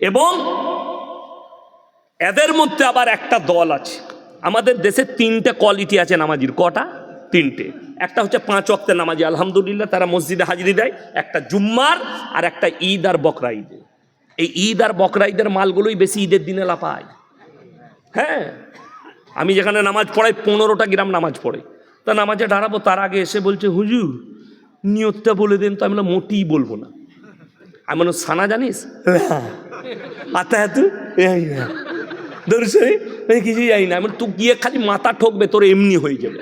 এবং এদের মধ্যে আবার একটা দল আছে। আমাদের দেশে তিনটে কোয়ালিটি আছে নামাজির। কটা? তিনটে। একটা হচ্ছে পাঁচ অক্তের নামাজি। আলহামদুলিল্লাহ, তারা মসজিদে হাজিরি দেয়। একটা জুম্মার আর একটা ঈদ আর বকরা ঈদে এই ঈদ আর বকরা ঈদের মালগুলোই বেশি ঈদের দিনে লাপায় হ্যাঁ? আমি যেখানে নামাজ পড়াই, পনেরোটা গ্রাম নামাজ পড়ে। তা নামাজে দাঁড়াবো তার আগে এসে বলছে, হুজুর, নিয়তটা বলে দেন তো, আমি মোটেই বলব না। আমি সানা জানিস? আতা দর্শনে কিছু যাই না। আমি তুই গিয়ে খালি মাথা ঠকবে, তোর এমনি হয়ে যাবে।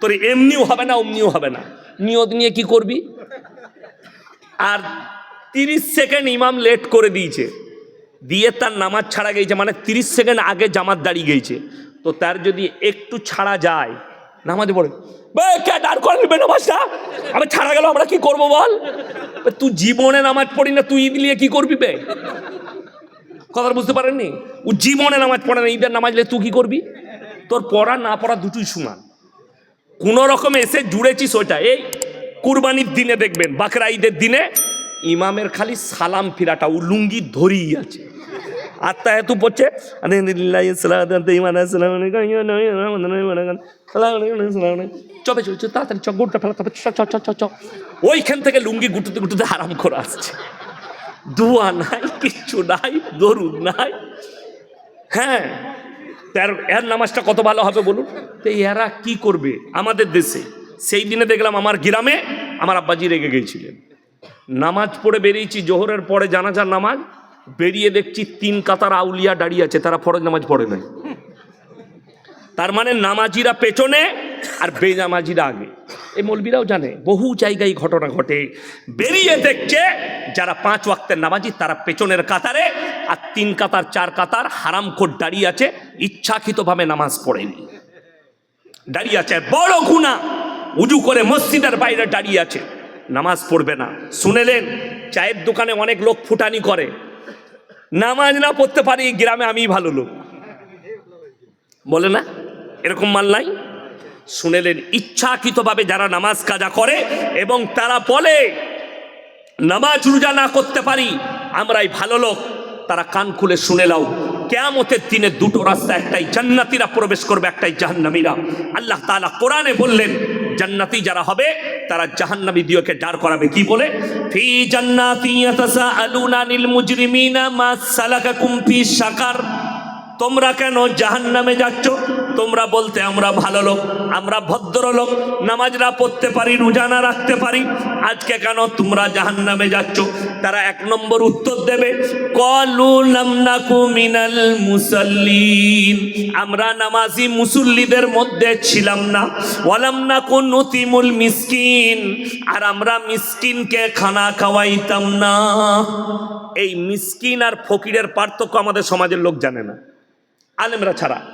তোর এমনিও হবে না, অমনিও হবে না। নিয়ত নিয়ে কি করবি? আর তিরিশ সেকেন্ড ইমাম লেট করে দিয়েছে। দিয়ে তার নামাজ ছাড়া গেছে মানে তিরিশ সেকেন্ড আগে জামাত দাঁড়িয়ে গেছে। তো তার যদি একটু ছাড়া যায় নামাজে পড়ে। কে দাঁড় করে নেবে নামাজটা? আমি ছাড়া গেল, আমরা কি করব বল? তুই জীবনে নামাজ পড়ি না, তুই ঈদ নিয়ে কি করবি বে? কথা বুঝতে পারেননি? ও জীবনে নামাজ পড়ে না, ঈদের নামাজ তুই কি করবি? তোর পড়া না পড়া দুটোই সমান। কোন রকমে এসে জুড়েছিস ওইটা। এই কুরবানির দিনে দেখবেন, বাকরা ঈদের দিনে ইমামের খালি সালাম ফিরাটা, ও লুঙ্গি ধরেই আছে। আত্মা এত পড়ছে। চবে চলছে তাড়াতাড়ি ফেলা চ চ চ ওইখান থেকে লুঙ্গি গুটুতে গুটুতে হারাম করে আসছে। দুয়া নাই, কিচ্ছু নাই, দরুদ নাই। হ্যাঁ তার এর নামাজটা কত ভালো হবে বলুন? তো এরা কি করবে আমাদের দেশে? সেই দিনে দেখলাম আমার গ্রামে আমার আব্বাজি রেগে গিয়েছিলেন নামাজ পড়ে বেরিয়েছি, জোহরের পরে জানাজার নামাজ বেরিয়ে দেখছি তিন কাতার আউলিয়া দাঁড়িয়ে আছে, তারা ফরজ নামাজ পড়ে নাই। তার মানে নামাজিরা পেছনে আর বেনামাজিরা আগে। এই মৌলবীরাও জানে, বহু জায়গায় ঘটনা ঘটে। বেরিয়ে দেখছে যারা পাঁচ ওয়াক্তের নামাজি, তারা পেছনের কাতারে আর তিন কাতার, চার কাতার হারাম কোট দাঁড়িয়ে আছে, ইচ্ছাকৃতভাবে নামাজ পড়েনি। দাঁড়িয়ে আছে, বড় গুণা উজু করে মসজিদের বাইরে দাঁড়িয়ে আছে। নামাজ পড়বে না। শুনেলেন, চায়ের দোকানে অনেক লোক ফুটানি করে। নামাজ না পড়তে পারি, গ্রামে আমি ভালো লোক। বলে না? এরকম মাল নাই? শুনেলেন, ইচ্ছাকৃতভাবে যারা নামাজ কাজা করে এবং তারা বলে, নামাজ রোজা না করতে পারি, আমরাই ভালো লোক। তারা কান খুলে শুনে লাও কেয়ামতের দিনে দুটো রাস্তা, একটাই জান্নাতিরা প্রবেশ করবে, একটাই জাহান্নামীরা। আল্লাহ তাআলা কোরআনে বললেন, জান্নাতি যারা হবে তারা জাহান্নামী দিওকে ডার করাবে। কি বলে? ফি জান্নাতি ইয়াতাসাআলুনা আনিল মুজরিমিনা মা সালাকাকুম ফি সাকার তোমরা কেন জাহান্নামে যাচ্ছ? তোমরা বলতে আমরা ভালো লোক, আমরা ভদ্র লোক, নামাজরা পড়তে পারি, রোজানা রাখতে পারি। আজকে কেন তোমরা জাহান নামে যাচ্ছ? তারা এক নম্বর উত্তর দেবে মিনাল মুসাল্লিন। আমরা নামাজি মুসল্লিদের মধ্যে ছিলাম না। ওয়ালাম নাকু নতিমুল মিসকিন। আর আমরা মিসকিনকে খানা খাওয়াইতাম না। এই মিসকিন আর ফকিরের পার্থক্য আমাদের সমাজের লোক জানে না। আলেমরা ছাড়া।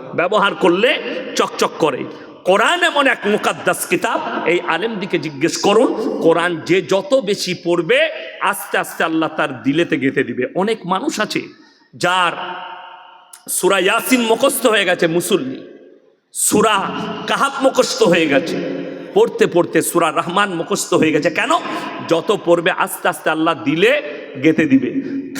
ব্যবহার করলে চকচক করে। কোরআন এমন এক মুকাদ্দাস কিতাব, এই আলেমদিকে জিজ্ঞেস করুন, কোরআন যে যত বেশি পড়বে, আস্তে আস্তে আল্লাহ তার দিলেতে গেঁথে দিবে। অনেক মানুষ আছে যার সুরা ইয়াসিন মুখস্থ হয়ে গেছে মুসল্লি, সুরা কাহাব মুখস্থ হয়ে গেছে, পড়তে পড়তে সুরা রহমান মুখস্থ হয়ে গেছে। কেন? যত পড়বে, আস্তে আস্তে আল্লাহ দিলে গেঁথে দিবে।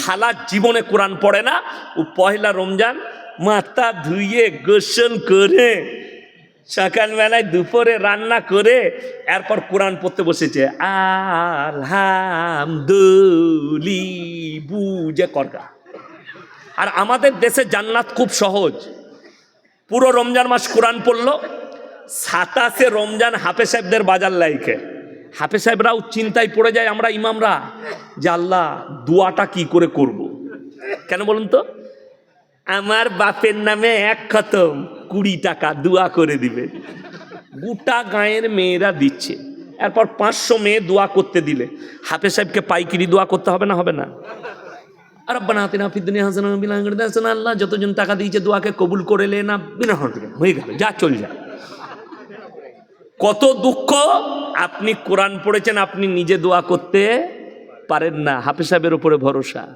খালা জীবনে কোরআন পড়ে না, ও পয়লা রমজান মাথা ধুয়ে গোসল করে সকালবেলায় দুপুরে রান্না করে এরপর কোরআন পড়তে বসেছে। আলহামদুলি, বুঝে করগা। আর আমাদের দেশে জান্নাত খুব সহজ। পুরো রমজান মাস কোরআন পড়ল, সাতাশে রমজান হাফে সাহেবদের বাজার লাইকে। হাফে সাহেবরাও চিন্তায় পড়ে যায়, আমরা ইমামরা। যে আল্লাহ, দোয়াটা কি করে করব। কেন বলুন তো? আমার বাপের নামে এক খতম, কুড়ি টাকা দোয়া করে দিবে। গোটা গাঁয়ের মেয়েরা দিচ্ছে। এরপর পাঁচশো মেয়ে দোয়া করতে দিলে। হাফে সাহেবকে পাইকিরি দোয়া করতে হবে না? হবে না। আর আব্বানা ফিদ্দিনী হাসান হাসান আল্লাহ যতজন টাকা দিয়েছে দোয়াকে কবুল করে লে না, বিনা হতে হয়ে গেল, যা চল যা। কত দুঃখ, আপনি কোরআন পড়েছেন, আপনি নিজে দোয়া করতে পারেন না। হাফিজ সাহেবের উপরে ভরসা।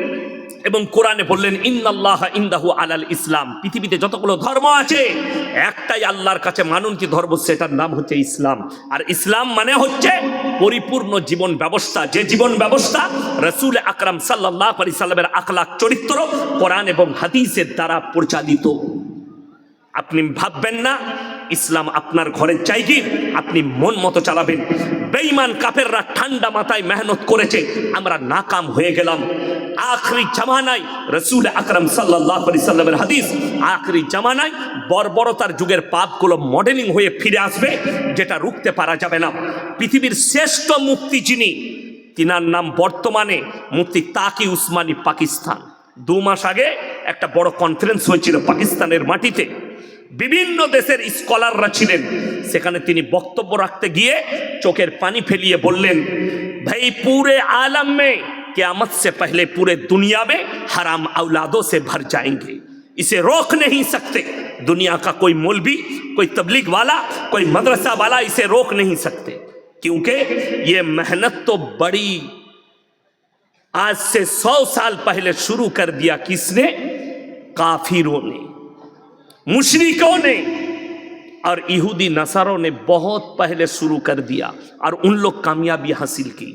এবং কোরআনে বললেন, ইন্নাল্লাহ ইন্দাহু আলাল ইসলাম। পৃথিবীতে যতগুলো ধর্ম আছে, একটাই আল্লাহর কাছে মানুন কি ধর্ম, সেটার নাম হচ্ছে ইসলাম। আর ইসলাম মানে হচ্ছে পরিপূর্ণ জীবন ব্যবস্থা। যে জীবন ব্যবস্থা রসুল আকরাম সাল্লাহ আলি সাল্লামের আখলাক চরিত্র, কোরআন এবং হাদিসের দ্বারা পরিচালিত। আপনি ভাববেন না, ইসলাম আপনার ঘরের চাইকি আপনি মন মতো চালাবেন। বেঈমান কাফেররা ঠান্ডা মাথায় মেহনত করেছে, আমরা নাকাম হয়ে গেলাম। আখরি জামানায় রসুল আকরম সাল্লাহ সাল্লামের হাদিস, আখরি জামানায় বর্বরতার যুগের পাপগুলো মডেলিং হয়ে ফিরে আসবে, যেটা রুখতে পারা যাবে না। পৃথিবীর শ্রেষ্ঠ মুক্তি যিনি, তিনার নাম বর্তমানে মুক্তি তাকি উসমানী পাকিস্তান। দু মাস আগে একটা বড় কনফারেন্স হয়েছিল পাকিস্তানের মাটিতে। বিভিন্ন দেশের স্কলাররা ছিলেন সেখানে তিনি বক্তব্য রাখতে গিয়ে চোখের পানি ফেলিয়ে বললেন ভাই পুরে आलम में क्यामत से पहले पूरे दुनिया में हराम औलादों से भर जाएंगे इसे रोक नहीं सकते दुनिया का कोई मौलवी कोई तबलीग वाला कोई मदरसा वाला इसे रोक नहीं सकते क्योंकि ये मेहनत तो बड़ी आज से सौ साल पहले शुरू कर दिया किसने काफिरों ने मुशरिकों ने और यहूदी नसारों ने बहुत पहले शुरू कर दिया और उन लोग कामयाबी हासिल की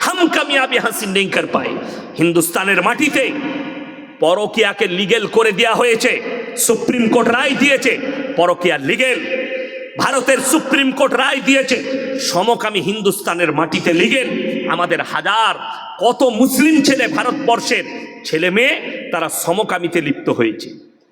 हम कामयाबी हासिल नहीं कर पाए হিন্দুস্তানের মাটিতে পরকিয়াকে লিগেল করে দেওয়া হয়েছে সুপ্রিম কোর্ট রায় দিয়েছে পরকিয়া লিগেল ভারতের সুপ্রিম কোর্ট রায় দিয়েছে সমকামী হিন্দুস্তানের মাটিতে লিগেল আমাদের হাজার কত মুসলিম ছেলে ভারতবর্ষের ছেলে মেয়ে তারা সমকামিতে লিপ্ত হয়েছে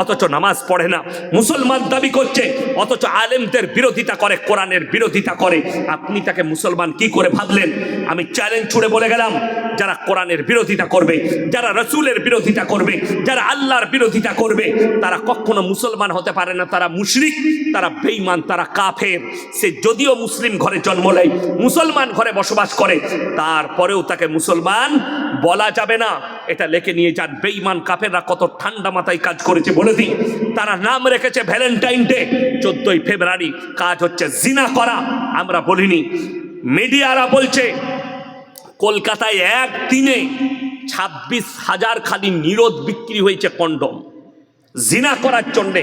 অথচ নামাজ পড়ে না। মুসলমান দাবি করছে, অথচ আলেমদের বিরোধিতা করে, কোরআনের বিরোধিতা করে। আপনি তাকে মুসলমান কি করে ভাবলেন? আমি চ্যালেঞ্জ ছুড়ে বলে গেলাম, যারা কোরআনের বিরোধিতা করবে, যারা রসুলের বিরোধিতা করবে, যারা আল্লাহর বিরোধিতা করবে, তারা কখনো মুসলমান হতে পারে না। তারা মুশরিক, তারা বেঈমান, তারা কাফের। সে যদিও মুসলিম ঘরে জন্ম নেয়, মুসলমান ঘরে বসবাস করে, তারপরেও তাকে মুসলমান বলা যাবে না। এটা লেখে নিয়ে যান। বেইমান কাফেররা কত ঠান্ডা মাথায় কাজ করেছে বলে দিই, তারা নাম রেখেছে ভ্যালেন্টাইন ডে চোদ্দই ফেব্রুয়ারি। কাজ হচ্ছে জিনা করা। আমরা বলিনি, মিডিয়ারা বলছে, কলকাতায় এক দিনে ছাব্বিশ হাজার খালি নিরোধ বিক্রি হয়েছে কন্ডম। জিনা করার জন্যে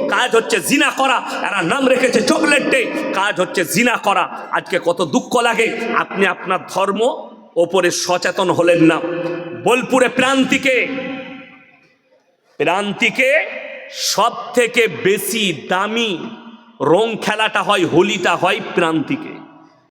কাজ হচ্ছে জিনা করা। এরা নাম রেখেছে চকলেট ডে কাজ হচ্ছে জিনা করা। আজকে কত দুঃখ লাগে। আপনি আপনার ধর্ম ওপরে সচেতন হলেন না। বোলপুরে প্রান্তিকে প্রান্তিকে সব থেকে বেশি দামি রং খেলাটা হয়, হোলিটা হয় প্রান্তিকে।